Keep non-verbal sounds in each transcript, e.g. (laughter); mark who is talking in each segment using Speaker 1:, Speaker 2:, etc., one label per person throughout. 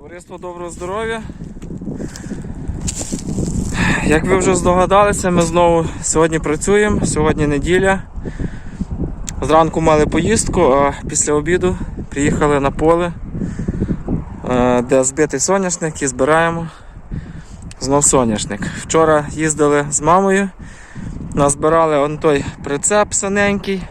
Speaker 1: Товариство доброго здоров'я. Як ви вже здогадалися, ми знову сьогодні працюємо. Сьогодні неділя. Зранку мали поїздку, а після обіду приїхали на поле, е, де збитий соняшник і збираємо знов соняшник. Вчора їздили з мамою, назбирали он той прицеп синенький,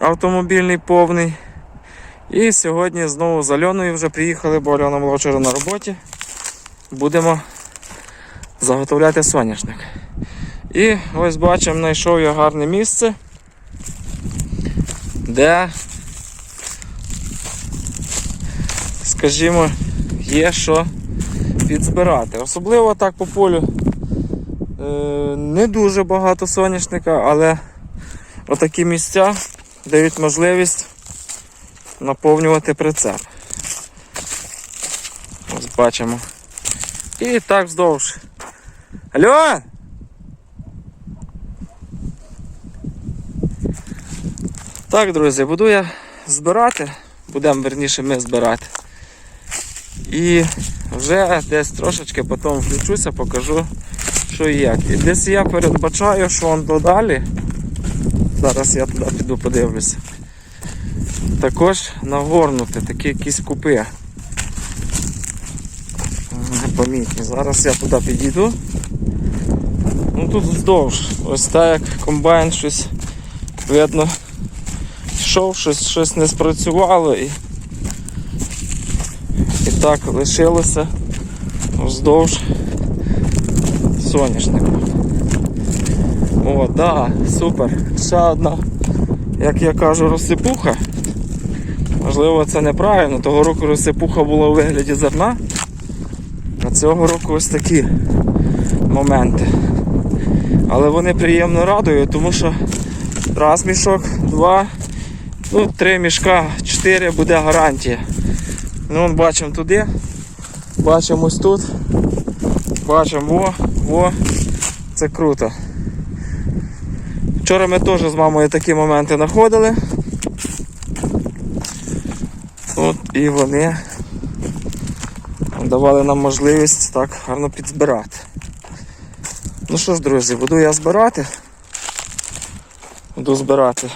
Speaker 1: автомобільний повний. І сьогодні знову з Альоною вже приїхали, бо Альона була вчора на роботі. Будемо заготовляти соняшник. І ось бачимо, знайшов я гарне місце, де, скажімо, є що підзбирати. Особливо так по полю е, не дуже багато соняшника, але отакі місця дають можливість наповнювати прицеп. Ось бачимо. І так вздовж. Алло! Так, друзі, буду я збирати, будемо верніше ми збирати. І вже десь трошечки потім включуся, покажу, що і як. І десь я передбачаю, що он додалі. Зараз я туди піду подивлюся. Також нагорнути такі якісь купи. Непомітні. Зараз я туди підійду. Ну тут вздовж. Ось так як комбайн щось видно йшов, щось, щось не спрацювало і, і так лишилося вздовж соняшнику. О, да, супер. Ще одна, як я кажу, розсипуха. Можливо, це неправильно. Того року розсипуха була у вигляді зерна. А цього року ось такі моменти. Але вони приємно радують, тому що раз мішок, два, ну, три мішка, чотири буде гарантія. Ну, вон бачимо туди, бачимо ось тут, бачимо во, во, це круто. Вчора ми теж з мамою такі моменти знаходили. От і вони давали нам можливість так гарно підзбирати. Ну що ж, друзі, буду я збирати. Буду збирати.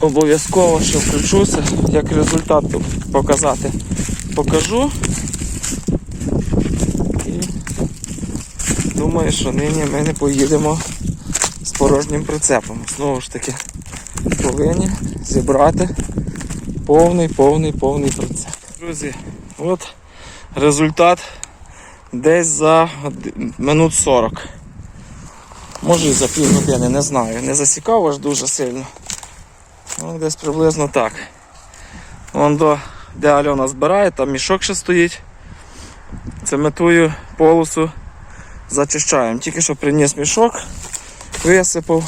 Speaker 1: Обов'язково ще включуся, як результат показати. Покажу. І думаю, що нині ми не поїдемо з порожнім прицепом. Знову ж таки, повинні зібрати повний, повний, повний прицеп. Друзі, от результат десь за минут 40. Може і за пів години, не знаю. Не засікав аж дуже сильно. Ну, десь приблизно так. Вон до де Альона збирає, там мішок ще стоїть. Цементую полосу, зачищаємо. Тільки що приніс мішок, висипав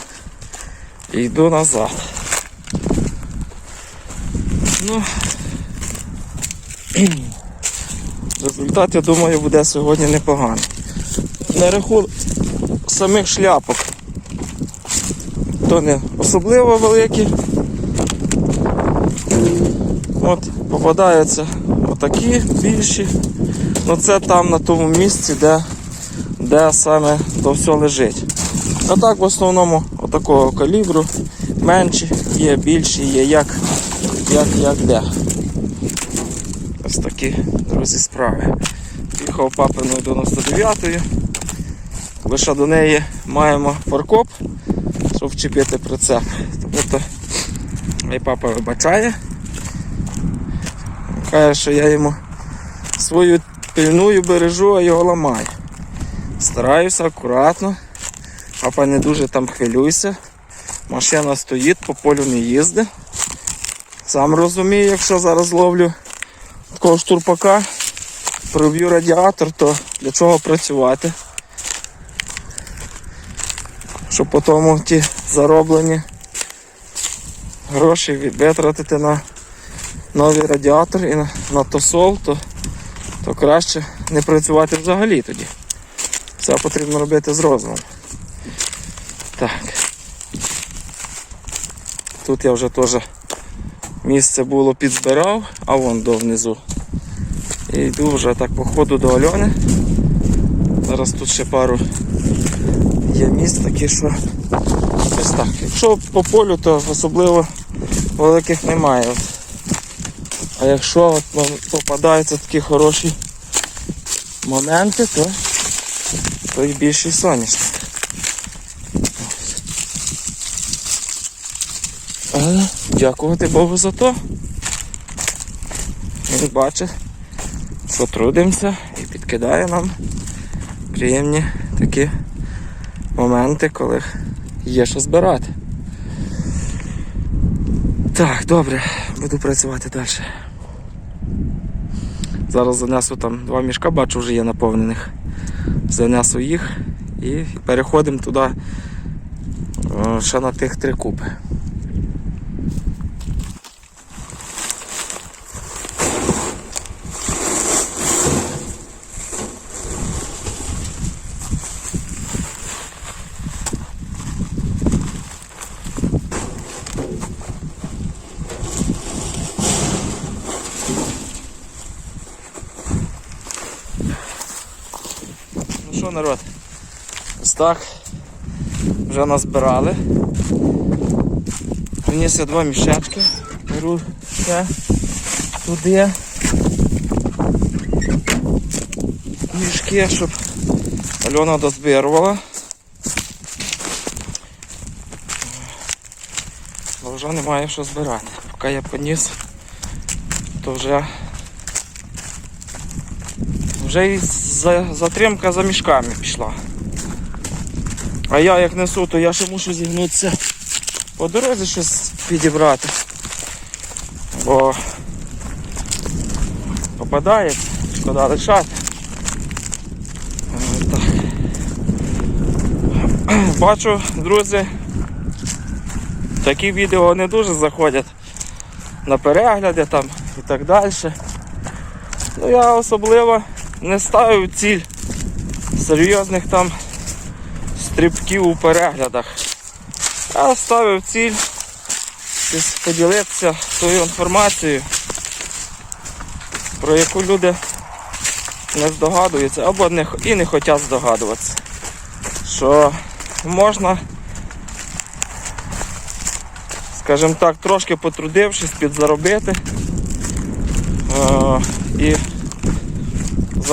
Speaker 1: і йду назад. Ну, результат, я думаю, буде сьогодні непоганий. На рахунок самих шляпок. То не особливо великі. От попадаються отакі більші. Ну це там на тому місці, де, де саме то все лежить. А так в основному отакого калібру менші, є більші, є як, як, як де. Ось такі, друзі, справи. Їхав папиною 99-ю. Лише до неї маємо форкоп, щоб вчепити прицеп. Тому то мій папа вибачає. Каже, що я йому свою пильную бережу, а його ламаю. Стараюся акуратно. Папа не дуже там хвилюйся. Машина стоїть, по полю не їздить. Сам розумію, якщо зараз ловлю такого штурпака, проб'ю радіатор, то для чого працювати? Щоб потім ті зароблені гроші витратити на новий радіатор і на, на тосол, то, то краще не працювати взагалі тоді. Все потрібно робити з розумом. Так. Тут я вже теж місце було підзбирав, а вон до внизу. І йду вже так по ходу до Альони. Зараз тут ще пару є місць такі, що ось так. Якщо по полю, то особливо великих немає. От. А якщо от попадаються такі хороші моменти, то, то й більший соняшник. Але дякувати Богу за то. Він бачить, що трудимося і підкидає нам приємні такі моменти, коли є що збирати. Так, добре, буду працювати далі. Зараз занесу там два мішка, бачу, вже є наповнених. Занесу їх і переходимо туди ще на тих три купи. Народ? Так. Вже назбирали. Приніс я два мішечки. Беру ще туди. Мішки, щоб Альона дозбирувала. Бо вже немає що збирати. Поки я поніс, то вже вже і за- затримка за мішками пішла. А я як несу, то я ще мушу зігнутися по дорозі щось підібрати. Бо попадає, шкода лишати. Е, Так. (clears throat) Бачу, друзі, такі відео не дуже заходять на перегляди там і так далі. Ну я особливо не ставив ціль серйозних там стрибків у переглядах. Я ставив ціль поділитися тою інформацією, про яку люди не здогадуються або не, і не хочуть здогадуватися. Що можна, скажімо так, трошки потрудившись, підзаробити е,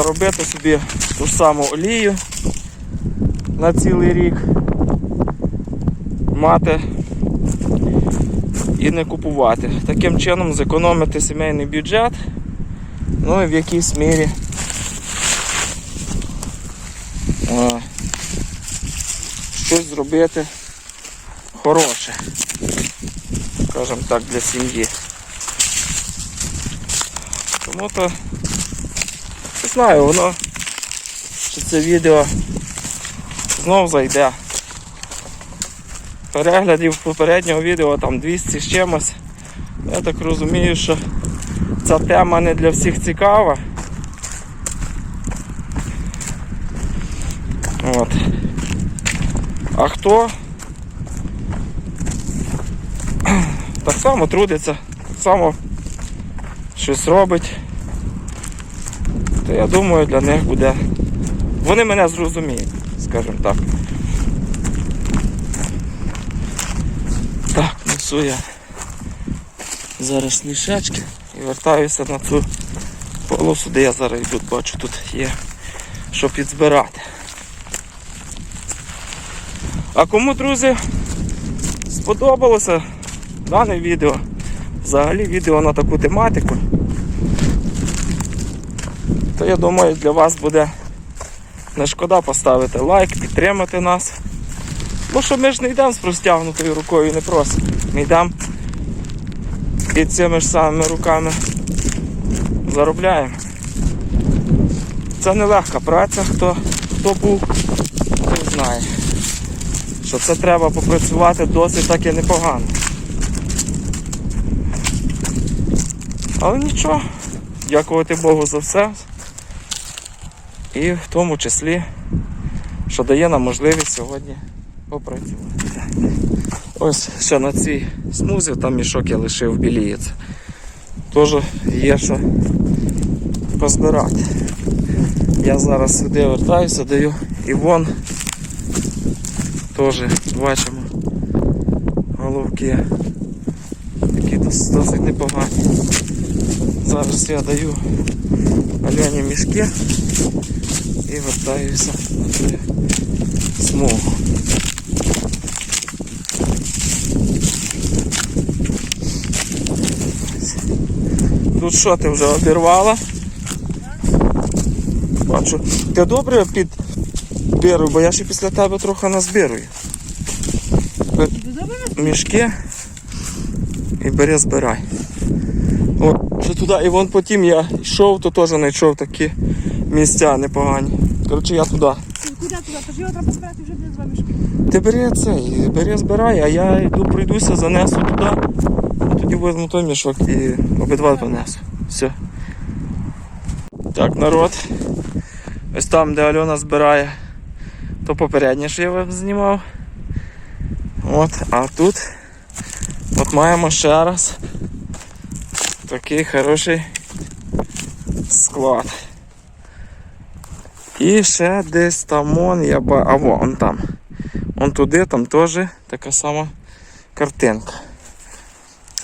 Speaker 1: заробити собі ту саму олію на цілий рік, мати і не купувати. Таким чином зекономити сімейний бюджет, ну і в якійсь мірі е, щось зробити хороше, скажімо так, для сім'ї. Тому то знаю, воно чи це відео знов зайде. Переглядів попереднього відео там 200 з чимось. Я так розумію, що ця тема не для всіх цікава. От. А хто так само трудиться, так само щось робить, то я думаю для них буде. Вони мене зрозуміють, скажімо так. Так, несу я зараз мішечки і вертаюся на цю полосу, де я зараз йду, бачу, тут є що підзбирати. А кому, друзі, сподобалося дане відео, взагалі відео на таку тематику, я думаю для вас буде не шкода поставити лайк, підтримати нас. Бо що ми ж не йдемо з простягнутою рукою не просимо. Ми йдемо і цими ж самими руками заробляємо. Це не легка праця, хто, хто був, той знає. Що це треба попрацювати досить так і непогано. Але нічого, дякувати Богу за все. І в тому числі, що дає нам можливість сьогодні попрацювати. Ось ще на цій смузі, там мішок я лишив біліється. Теж є що позбирати. Я зараз сюди вертаюся, даю і вон теж бачимо головки. Такі досить непогані. Зараз я даю Альоні мішки і вертаюся на смугу. Тут що ти вже обірвала? Бачу. Ти добре підбиру, бо я ще після тебе трохи назбирую. Мішки і бери збирай. О, ще туди, і вон потім я йшов, то теж знайшов такі місця непогані. Коротше, я туди.
Speaker 2: Куди туди? Тож його треба збирати вже з вами мішки.
Speaker 1: Ти бери цей, бери збирай, а я йду пройдуся, занесу туди, а тоді візьму той мішок і обидва понесу. Все. Так, народ. Ось там, де Альона збирає, то попереднє, що я вам знімав. От, а тут от маємо ще раз такий хороший склад. І ще десь там он я ба... А во, он там. Он туди, там теж така сама картинка.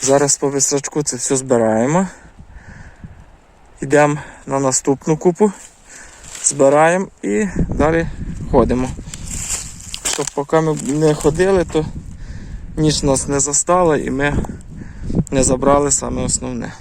Speaker 1: Зараз по висрачку це все збираємо. Йдемо на наступну купу, збираємо і далі ходимо. Щоб поки ми не ходили, то ніч нас не застала і ми не забрали саме основне.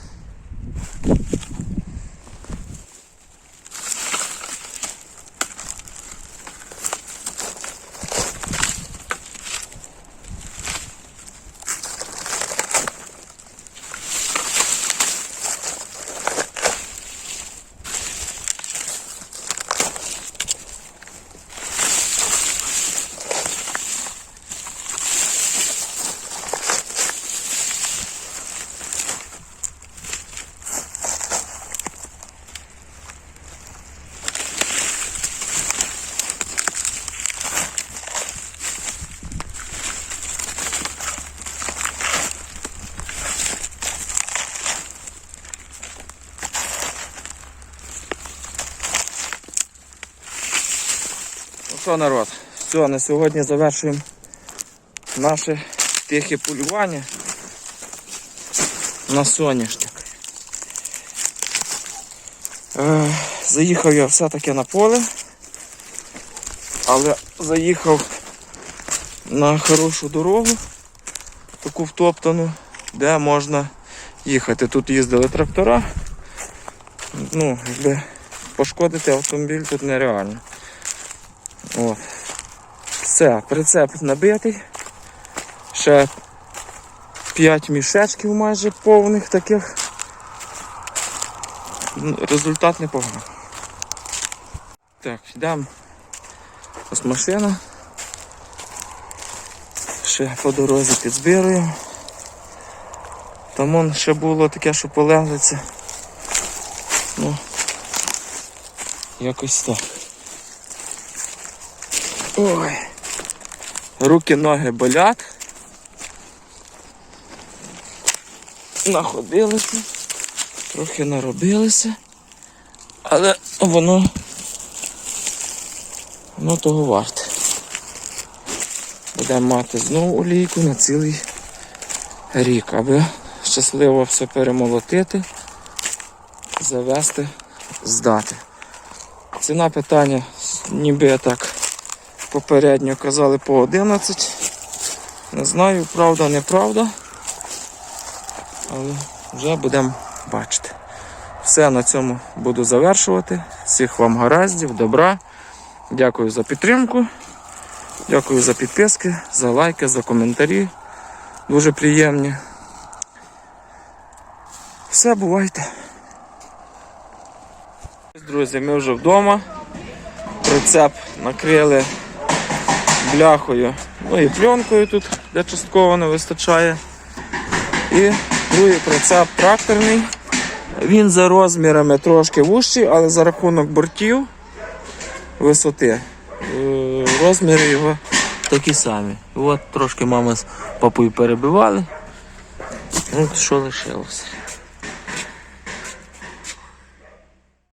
Speaker 1: Що, народ, все, на сьогодні завершуємо наше тихе полювання на соняшник. Е, заїхав я все-таки на поле, але заїхав на хорошу дорогу, таку втоптану, де можна їхати. Тут їздили трактора. Ну, якби пошкодити автомобіль тут нереально. От. Все, прицеп набитий. Ще 5 мішечків майже повних таких. Ну, Результат непоганий. Так, йдемо. Ось машина. Ще по дорозі підзбируємо. Там он ще було таке, що полеглиться. Ну, якось так. Ой. Руки, ноги болять. Находилися, трохи наробилися, але воно, воно того варте. Будемо мати знову олійку на цілий рік, аби щасливо все перемолотити, завести, здати. Ціна питання ніби так попередньо казали по 11. Не знаю, правда, неправда. Але вже будемо бачити. Все на цьому буду завершувати. Всіх вам гараздів, добра. Дякую за підтримку. Дякую за підписки, за лайки, за коментарі. Дуже приємні. Все, бувайте. Друзі, ми вже вдома. Прицеп накрили бляхою, ну і пленкою тут, де частково не вистачає. І другий прицеп тракторний. Він за розмірами трошки вущий, але за рахунок бортів висоти. е, Розміри його такі самі. От трошки мама з папою перебивали. От що лишилося.